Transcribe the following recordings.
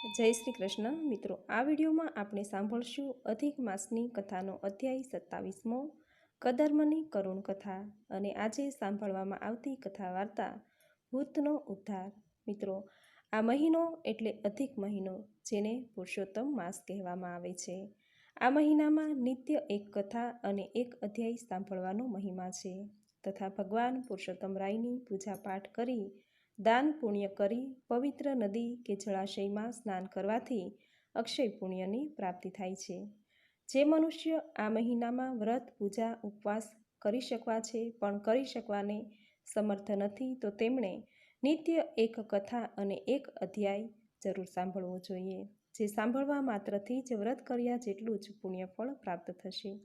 જય શ્રી કૃષ્ણ. મિત્રો, આ વિડીયોમાં આપણે સાંભળશું અધિક માસની કથાનો અધ્યાય સત્તાવીસમો, કદર્મની કરુણ કથા અને આજે સાંભળવામાં આવતી કથા વાર્તા ભૂતનો ઉદ્ધાર. મિત્રો, આ મહિનો એટલે અધિક મહિનો જેને પુરુષોત્તમ માસ કહેવામાં આવે છે. આ મહિનામાં નિત્ય એક કથા અને એક અધ્યાય સાંભળવાનો મહિમા છે. તથા ભગવાન પુરુષોત્તમ રાયની પૂજા પાઠ કરી દાન પુણ્ય કરી પવિત્ર નદી કે જળાશયમાં સ્નાન કરવાથી અક્ષય પુણ્યની પ્રાપ્તિ થાય છે. જે મનુષ્ય આ મહિનામાં વ્રત, પૂજા, ઉપવાસ કરી શકવા છે, પણ કરી શકવાને સમર્થ નથી, તો તેમણે નિત્ય એક કથા અને એક અધ્યાય જરૂર સાંભળવો જોઈએ, જે સાંભળવા માત્રથી જ વ્રત કર્યા જેટલું જ પુણ્યફળ પ્રાપ્ત થશે.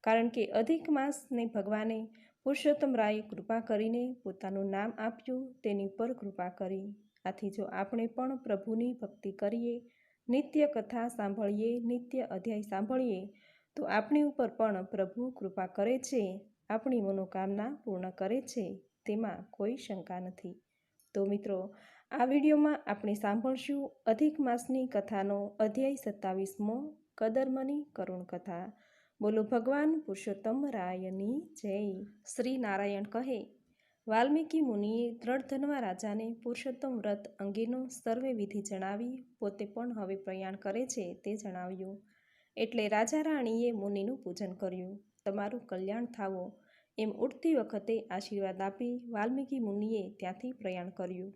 કારણ કે અધિક માસને ભગવાને પુરુષોત્તમ રાયે કૃપા કરીને પોતાનું નામ આપ્યું તેની પર કૃપા કરી. આથી જો આપણે પણ પ્રભુની ભક્તિ કરીએ, નિત્ય કથા સાંભળીએ, નિત્ય અધ્યાય સાંભળીએ, તો આપણી ઉપર પણ પ્રભુ કૃપા કરે છે, આપણી મનોકામના પૂર્ણ કરે છે, તેમાં કોઈ શંકા નથી. તો મિત્રો, આ વિડીયોમાં આપણે સાંભળશું અધિક માસની કથાનો અધ્યાય સત્તાવીસમો કદર્મની કરુણ કથા. બોલો ભગવાન પુરુષોત્તમ રાયની જય. શ્રી નારાયણ કહે, વાલ્મીકી મુનિએ દ્રઢધનવા રાજાને પુરુષોત્તમ વ્રત અંગેનો સર્વે વિધિ જણાવી, પોતે પણ હવે પ્રયાણ કરે છે તે જણાવ્યું. એટલે રાજા રાણીએ મુનિનું પૂજન કર્યું. તમારું કલ્યાણ થાવો. એમ ઉઠતી વખતે આશીર્વાદ આપી વાલ્મીકી મુનિએ ત્યાંથી પ્રયાણ કર્યું.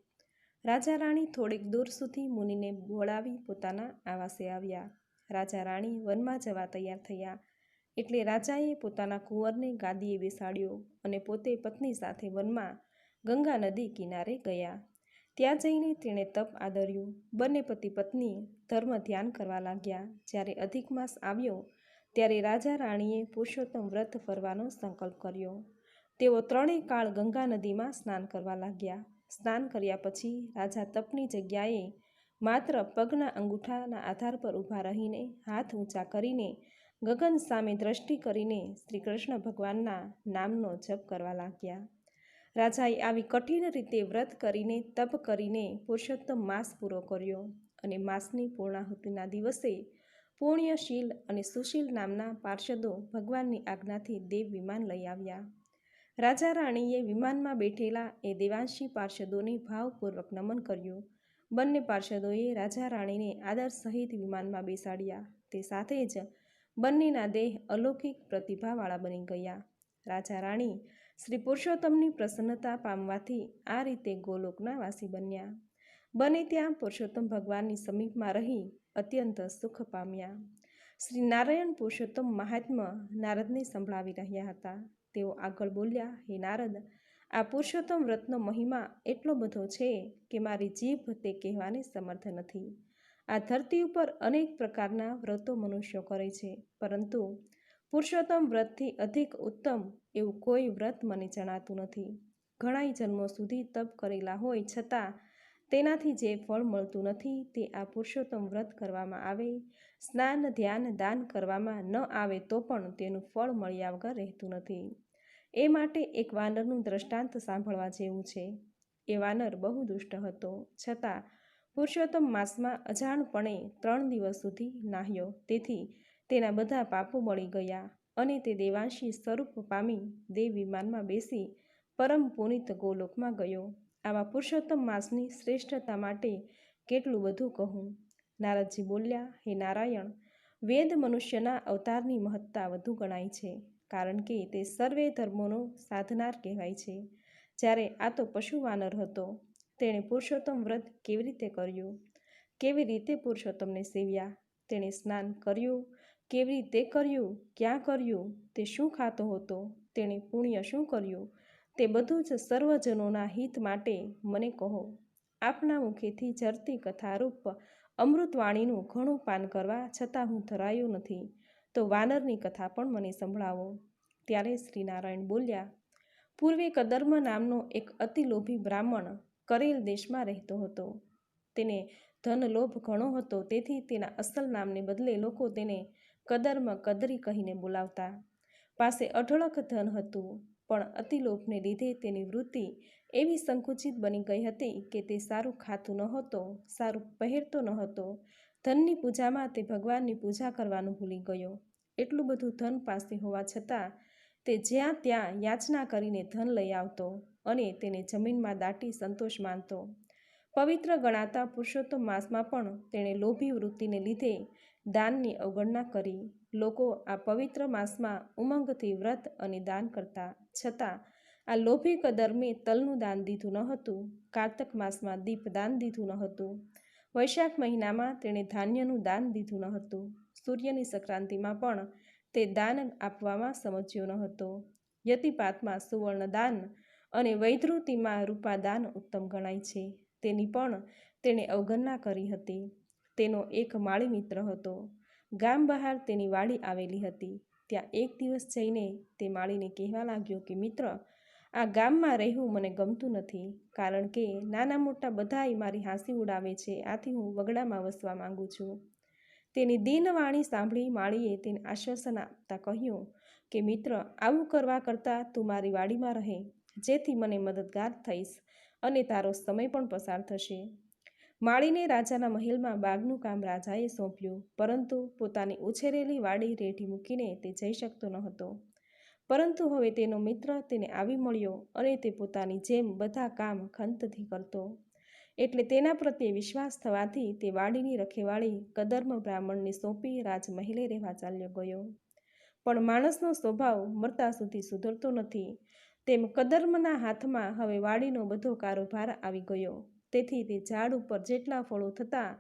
રાજા રાણી થોડીક દૂર સુધી મુનિને બોલાવી પોતાના આવાસે આવ્યા. રાજા રાણી વનમાં જવા તૈયાર થયા. એટલે રાજાએ પોતાના કુંવરને ગાદીએ બેસાડ્યો અને પોતે પત્ની સાથે વનમાં ગંગા નદી કિનારે ગયા. ત્યાં જઈને તેણે તપ આદર્યું. બંને પતિ પત્ની ધર્મ ધ્યાન કરવા લાગ્યા. જ્યારે અધિક માસ આવ્યો, ત્યારે રાજા રાણીએ પુરુષોત્તમ વ્રત ફરવાનો સંકલ્પ કર્યો. તેઓ ત્રણેય કાળ ગંગા નદીમાં સ્નાન કરવા લાગ્યા. સ્નાન કર્યા પછી રાજા તપની જગ્યાએ માત્ર પગના અંગૂઠાના આધાર પર ઊભા રહીને હાથ ઊંચા કરીને ગગન સામે દ્રષ્ટિ કરીને શ્રી કૃષ્ણ ભગવાનના નામનો જપ કરવા લાગ્યા. રાજાએ આવી કઠિન રીતે વ્રત કરીને, તપ કરીને પુરુષોત્તમ માસ પૂરો કર્યો અને માસની પૂર્ણાહુતિના દિવસે પુણ્યશીલ અને સુશીલ નામના પાર્ષદો ભગવાનની આજ્ઞાથી દેવ વિમાન લઈ આવ્યા. રાજા રાણીએ વિમાનમાં બેઠેલા એ દેવાંશી પાર્ષદોને ભાવપૂર્વક નમન કર્યું. બંને પાર્ષદોએ રાજા રાણીને આદર સહિત વિમાનમાં બેસાડ્યા. તે સાથે જ બંનેના દેહ અલૌકિક પ્રતિભાવાળા બની ગયા. રાજા રાણી શ્રી પુરુષોત્તમની પ્રસન્નતા પામવાથી આ રીતે ગોલોકના વાસી બન્યા. બને ત્યાં પુરુષોત્તમ ભગવાનની સમીપમાં રહી અત્યંત સુખ પામ્યા. શ્રી નારાયણ પુરુષોત્તમ મહાત્મા નારદને સંભળાવી રહ્યા હતા. તેઓ આગળ બોલ્યા, હે નારદ, આ પુરુષોત્તમ વ્રતનો મહિમા એટલો બધો છે કે મારી જીભ તે કહેવાને સમર્થ નથી. આ ધરતી ઉપર અનેક પ્રકારના વ્રતો મનુષ્યો કરે છે. પરંતુ પુરુષોત્તમ વ્રતથી અધિક ઉત્તમ એવું કોઈ વ્રત મને જણાતું નથી. ઘણાય જન્મો સુધી તપ કરેલા હોય છતાં તેનાથી જે ફળ મળતું નથી તે આ પુરુષોત્તમ વ્રત કરવામાં આવે. સ્નાન, ધ્યાન, દાન કરવામાં ન આવે તો પણ તેનું ફળ મળ્યા વગર રહેતું નથી. એ માટે એક વાનરનું દ્રષ્ટાંત સાંભળવા જેવું છે. એ વાનર બહુ દુષ્ટ હતો. છતાં પુરુષોત્તમ માસમાં અજાણપણે ત્રણ દિવસ સુધી નાહ્યો. તેથી તેના બધા પાપો મળી ગયા અને તે દેવાંશી સ્વરૂપ પામી દેવ વિમાનમાં બેસી પરમ પુનિત ગોલોકમાં ગયો. આવા પુરુષોત્તમ માસની શ્રેષ્ઠતા માટે કેટલું બધું કહું? નારદજી બોલ્યા, હે નારાયણ, વેદ મનુષ્યના અવતારની મહત્તા વધુ ગણાય છે, કારણ કે તે સર્વે ધર્મોનો સાધનાર કહેવાય છે. જ્યારે આ તો પશુ વાનર હતો તેણે પુરુષોત્તમ વ્રત કેવી રીતે કર્યું? કેવી રીતે પુરુષોત્તમને સેવ્યા? તેણે સ્નાન કર્યું? કેવી રીતે કર્યું? ક્યાં કર્યું? તે શું ખાતો હતો? તેણે પુણ્ય શું કર્યું? તે બધું જ સર્વજનોના હિત માટે મને કહો. આપના મુખેથી જરતી કથારૂપ અમૃતવાણીનું ઘણું પાન કરવા છતાં હું ધરાયો નથી. તો વાનરની કથા પણ મને સંભળાવો. ત્યારે શ્રી નારાયણ બોલ્યા, પૂર્વે કદર્મ નામનો એક અતિલોભી બ્રાહ્મણ કરેલ દેશમાં રહેતો હતો. તેને ધન લોભ ઘણો હતો, તેથી તેના અસલ નામને બદલે લોકો તેને કદરમાં કદરી કહીને બોલાવતા. પાસે અઢળક ધન હતું, પણ અતિલોભને લીધે તેની વૃત્તિ એવી સંકુચિત બની ગઈ હતી કે તે સારું ખાતું નહોતો, સારું પહેરતો નહોતો. ધનની પૂજામાં તે ભગવાનની પૂજા કરવાનું ભૂલી ગયો. એટલું બધું ધન પાસે હોવા છતાં તે જ્યાં ત્યાં યાચના કરીને ધન લઈ આવતો. અને તેને જમીનમાં દાટી સંતોષ માનતો. પવિત્ર ગણાતા પુરુષોત્તમ માસમાં પણ તેણે લોભી વૃત્તિને લીધે દાનની અવગણના કરી. લોકો આ પવિત્ર માસમાં ઉમંગથી વ્રત અને દાન કરતા. છતાં, આ લોભી કદર્મે તલનું દાન દીધું ન હતું. કારતક માસમાં દીપદાન દીધું ન હતું. વૈશાખ મહિનામાં તેણે ધાન્યનું દાન દીધું ન હતું. સૂર્યની સંક્રાંતિમાં પણ તે દાન આપવામાં સમજ્યો ન હતો. યતિપાતમાં સુવર્ણ દાન અને વૈધૃતિમાં રૂપાદાન ઉત્તમ ગણાય છે. તેની પણ તેણે અવગણના કરી હતી. તેનો એક માળી મિત્ર હતો. ગામ બહાર તેની વાડી આવેલી હતી. ત્યાં એક દિવસ જઈને તે માળીને કહેવા લાગ્યો કે, મિત્ર, આ ગામમાં રહેવું મને ગમતું નથી, કારણ કે નાના મોટા બધાય મારી હાંસી ઉડાવે છે. આથી હું વગડામાં વસવા માંગુ છું. તેની દીનવાણી સાંભળી માળીએ તેને આશ્વાસન આપતા કહ્યું કે, મિત્ર, આવું કરવા કરતાં તું મારી વાડીમાં રહે. જેથી મને મદદગાર થઈશ અને તારો સમય પણ પસાર થશે. માળીને રાજાના મહેલમાં બાગનું કામ રાજાએ સોંપ્યું, પરંતુ પોતાની ઉછેરેલી વાડી રેઢી મૂકીને તે જઈ શકતો ન હતો પરંતુ હવે તેનો મિત્ર તેને આવી મળ્યો અને તે પોતાની જેમ બધા કામ ખંતથી કરતો. એટલે તેના પ્રત્યે વિશ્વાસ થવાથી તે વાડીની રખેવાળી કદર્મ બ્રાહ્મણને સોંપી રાજમહેલે રહેવા ચાલ્યો ગયો. પણ માણસનો સ્વભાવ મરતા સુધી સુધરતો નથી. તેમ કદર્મના હાથમાં હવે વાડીનો બધો કારોભાર આવી ગયો. તેથી તે ઝાડ ઉપર જેટલા ફળો થતા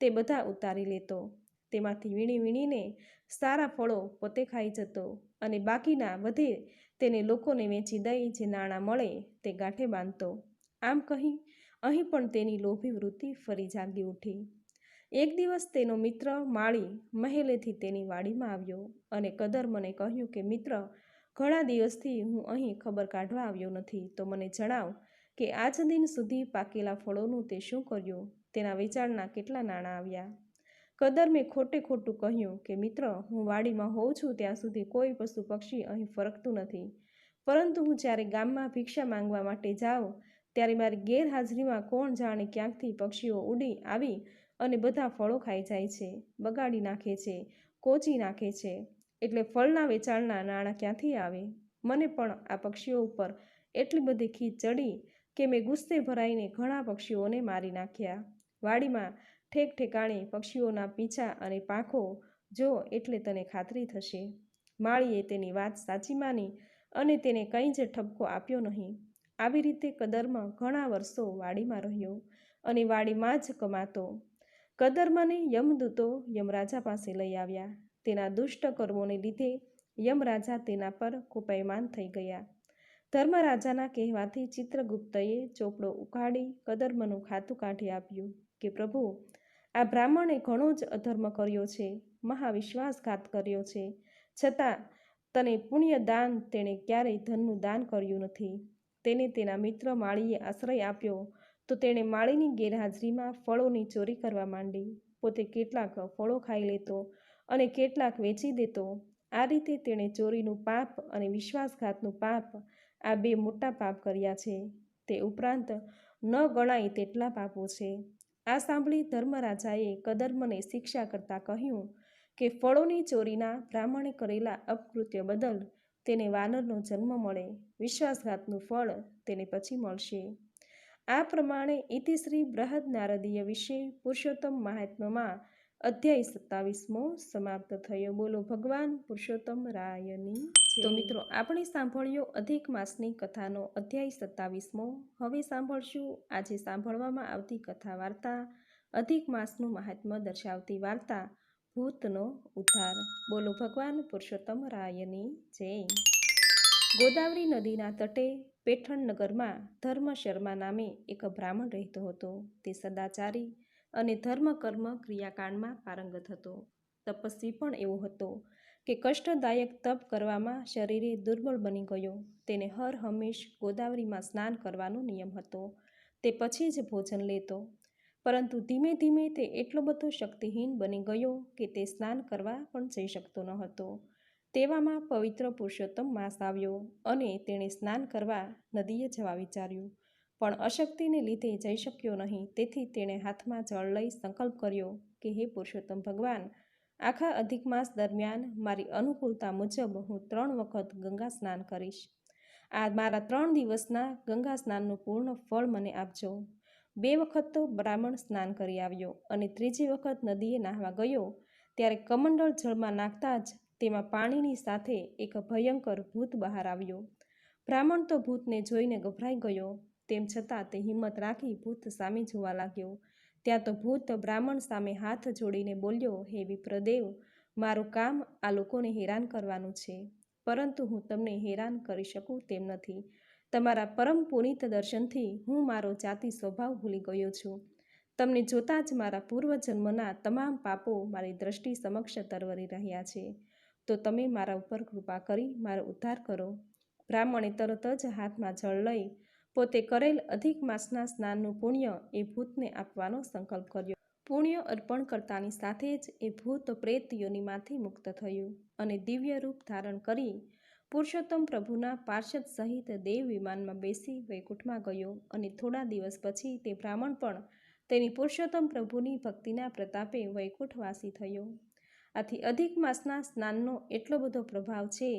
તે બધા ઉતારી લેતો. તેમાંથી વીણી વીણીને સારા ફળો પોતે ખાઈ જતો અને બાકીના વધે તેને લોકોને વેચી દઈ જે નાણાં મળે તે ગાંઠે બાંધતો. આમ કહી અહીં પણ તેની લોભી વૃત્તિ ફરી જાગી ઉઠી. એક દિવસ તેનો મિત્ર માળી મહેલેથી તેની વાડીમાં આવ્યો અને કદર મને કહ્યું કે, મિત્ર ઘણા દિવસથી હું અહીં ખબર કાઢવા આવ્યો નથી. તો મને જણાવ કે આજ દિન સુધી પાકેલા ફળોનું તે શું કર્યું? તેના વેચાણના કેટલા નાણાં આવ્યા? કદર મેં ખોટે ખોટું કહ્યું કે, મિત્ર, હું વાડીમાં હોઉં છું, ત્યાં સુધી કોઈ પશુ પક્ષી અહીં ફરકતું નથી. પરંતુ હું જ્યારે ગામમાં ભિક્ષા માંગવા માટે જાઉં, ત્યારે મારી ગેરહાજરીમાં કોણ જાણે ક્યાંકથી પક્ષીઓ ઉડી આવી અને બધા ફળો ખાઈ જાય છે, બગાડી નાખે છે, કોચી નાખે છે. એટલે ફળના વેચાણના નાણાં ક્યાંથી આવે? મને પણ આ પક્ષીઓ ઉપર એટલી બધી ખીચ ચડી કે મેં ગુસ્સે ભરાઈને ઘણા પક્ષીઓને મારી નાખ્યા. વાડીમાં ઠેક ઠેકાણે પક્ષીઓના પીછા અને પાંખો જો એટલે તને ખાતરી થશે. માળીએ તેની વાત સાચી માની અને તેને કંઈ જ ઠપકો આપ્યો નહીં. આવી રીતે કદરમાં ઘણા વર્ષો વાડીમાં રહ્યો અને વાડીમાં જ કમાતો. કદર્મને યમદૂતો યમરાજા પાસે લઈ આવ્યા. તેના દુષ્ટ કર્મોને લીધે યમરાજા તેના પર કુપયમાન થઈ ગયા. ધર્મરાજાના કહેવાથી ચિત્રગુપ્તએ ચોપડો ઉકાળી કદર્મનું ખાતું કાઢી આપ્યું કે, પ્રભુ, આ બ્રાહ્મણે ઘણો જ અધર્મ કર્યો છે, મહાવિશ્વાસઘાત કર્યો છે. છતાં તને પુણ્યદાન તેણે ક્યારેય ધનનું દાન કર્યું નથી. તેને તેના મિત્ર માળીએ આશ્રય આપ્યો તો તેણે માળીની ગેરહાજરીમાં ફળોની ચોરી કરવા માંડી. પોતે કેટલાક ફળો ખાઈ લેતો અને કેટલાક વેચી દેતો. આ રીતે તેણે ચોરીનું પાપ અને વિશ્વાસઘાતનું પાપ આ બે મોટા પાપ કર્યા છે. તે ઉપરાંત ન ગણાય તેટલા પાપો છે. આ સાંભળી ધર્મરાજાએ કદર્મને શિક્ષા કરતાં કહ્યું કે ફળોની ચોરીના બ્રાહ્મણે કરેલા અપકૃત્ય બદલ તેને વાનરનો જન્મ મળે. વિશ્વાસઘાતનું ફળ તેને પછી મળશે. આ પ્રમાણે ઇતિશ્રી બૃહદ નારદીય વિશે પુરુષોત્તમ મહાત્મામાં અધ્યાય સત્તાવીસમો સમાપ્ત થયો. બોલો, ભગવાન પુરુષોત્તમ રાયની તો મિત્રો, આપણે સાંભળ્યો અધિક માસની કથાનો અધ્યાય સત્તાવીસમો. હવે સાંભળશું આજે સાંભળવામાં આવતી કથા વાર્તા. અધિક માસનું મહાત્મ્ય દર્શાવતી વાર્તા. ભૂતનો ઉદ્ધાર. બોલો, ભગવાન પુરુષોત્તમ રાયની જય. ગોદાવરી નદીના તટે પેઠણ નગરમાં ધર્મ શર્મા નામે એક બ્રાહ્મણ રહેતો હતો. તે સદાચારી અને ધર્મ, કર્મ ક્રિયાકાંડમાં પારંગત હતો. તપસ્વી પણ એવો હતો કે કષ્ટદાયક તપ કરવામાં શરીરે દુર્બળ બની ગયો. તેને હર હંમેશ ગોદાવરીમાં સ્નાન કરવાનો નિયમ હતો. તે પછી જ ભોજન લેતો. પરંતુ ધીમે ધીમે તે એટલો બધો શક્તિહીન બની ગયો કે તે સ્નાન કરવા પણ જઈ શકતો ન હતો. તેવામાં પવિત્ર પુરુષોત્તમ માસ આવ્યો અને તેણે સ્નાન કરવા નદીએ જવા વિચાર્યું. પણ અશક્તિને લીધે જઈ શક્યો નહીં. તેથી તેણે હાથમાં જળ લઈ સંકલ્પ કર્યો કે, હે પુરુષોત્તમ ભગવાન, આખા અધિક માસ દરમિયાન મારી અનુકૂળતા મુજબ હું ત્રણ વખત ગંગા સ્નાન કરીશ. આ મારા ત્રણ દિવસના ગંગા સ્નાનનું પૂર્ણ ફળ મને આપજો. બે વખત તો બ્રાહ્મણ સ્નાન કરી આવ્યો અને ત્રીજી વખત નદીએ નાહવા ગયો. ત્યારે કમંડળ જળમાં નાખતા જ તેમાં પાણીની સાથે એક ભયંકર ભૂત બહાર આવ્યો. બ્રાહ્મણ તો ભૂતને જોઈને ગભરાઈ ગયો. તેમ છતાં તે હિંમત રાખી ભૂત સામે જોવા લાગ્યો. ત્યાં તો ભૂત બ્રાહ્મણ સામે હાથ જોડીને બોલ્યો, હે વિપ્રદેવ, મારું કામ આ લોકોને હેરાન કરવાનું છે. પરંતુ હું તમને હેરાન કરી શકું તેમ નથી. તમારા પરમ પુનિત દર્શનથી હું મારો જાતિ સ્વભાવ ભૂલી ગયો છું. તમને જોતાં જ મારા પૂર્વજન્મના તમામ પાપો મારી દ્રષ્ટિ સમક્ષ તરવરી રહ્યા છે. તો તમે મારા ઉપર કૃપા કરી મારો ઉદ્ધાર કરો. બ્રાહ્મણે તરત જ હાથમાં જળ લઈ પોતે કરેલ અધિક માસના સ્નાનનું પુણ્ય એ ભૂતને આપવાનો સંકલ્પ કર્યો. પુણ્ય અર્પણ કરતાની સાથે જ એ ભૂત પ્રેત યોનિમાંથી મુક્ત થયું અને દિવ્ય રૂપ ધારણ કરી પુરુષોત્તમ પ્રભુના પાર્ષદ સહિત દેવ વિમાનમાં બેસી વૈકુંઠમાં ગયો અને થોડા દિવસ પછી તે બ્રાહ્મણ પણ તેની પુરુષોત્તમ પ્રભુની ભક્તિના પ્રતાપે વૈકુંઠવાસી થયો. આથી અધિક માસના સ્નાનનો એટલો બધો પ્રભાવ છે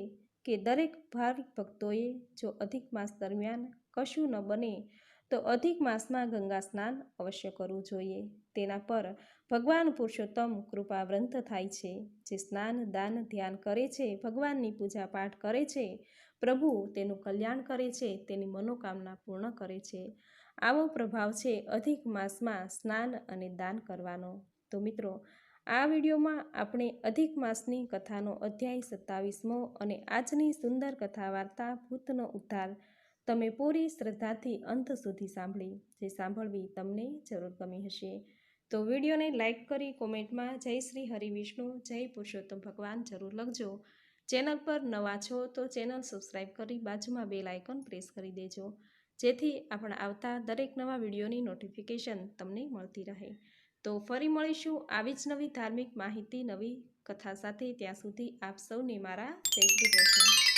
કે દરેક ભાવિક ભક્તોએ જો અધિક માસ દરમિયાન કશું ન બને, તો અધિક માસમાં ગંગા સ્નાન અવશ્ય કરવું જોઈએ. તેના પર ભગવાન પુરુષોત્તમ કૃપા વ્રંત થાય છે. જે સ્નાન, દાન, ધ્યાન કરે છે, ભગવાનની પૂજા પાઠ કરે છે, પ્રભુ તેનું કલ્યાણ કરે છે, તેની મનોકામના પૂર્ણ કરે છે. આવો પ્રભાવ છે અધિક માસમાં સ્નાન અને દાન કરવાનો. તો મિત્રો, આ વિડીયોમાં આપણે અધિક માસની કથાનો અધ્યાય સત્તાવીસમો અને આજની સુંદર કથા વાર્તા ભૂતનો ઉદ્ધાર તમે પૂરી શ્રદ્ધાથી અંત સુધી સાંભળી, જે સાંભળવી તમને જરૂર ગમી હશે. તો વિડીયોને લાઇક કરી કોમેન્ટમાં જય શ્રી હરિવિષ્ણુ જય પુરુષોત્તમ ભગવાન જરૂર લખજો. ચેનલ પર નવા છો તો ચેનલ સબસ્ક્રાઈબ કરી બાજુમાં બેલ આઇકન પ્રેસ કરી દેજો, જેથી આપણા આવતા દરેક નવા વિડીયોની નોટિફિકેશન તમને મળતી રહે. તો ફરી મળીશું આવી જ નવી ધાર્મિક માહિતી, નવી કથા સાથે ત્યાં સુધી આપ સૌને મારા જય શ્રી કૃષ્ણ.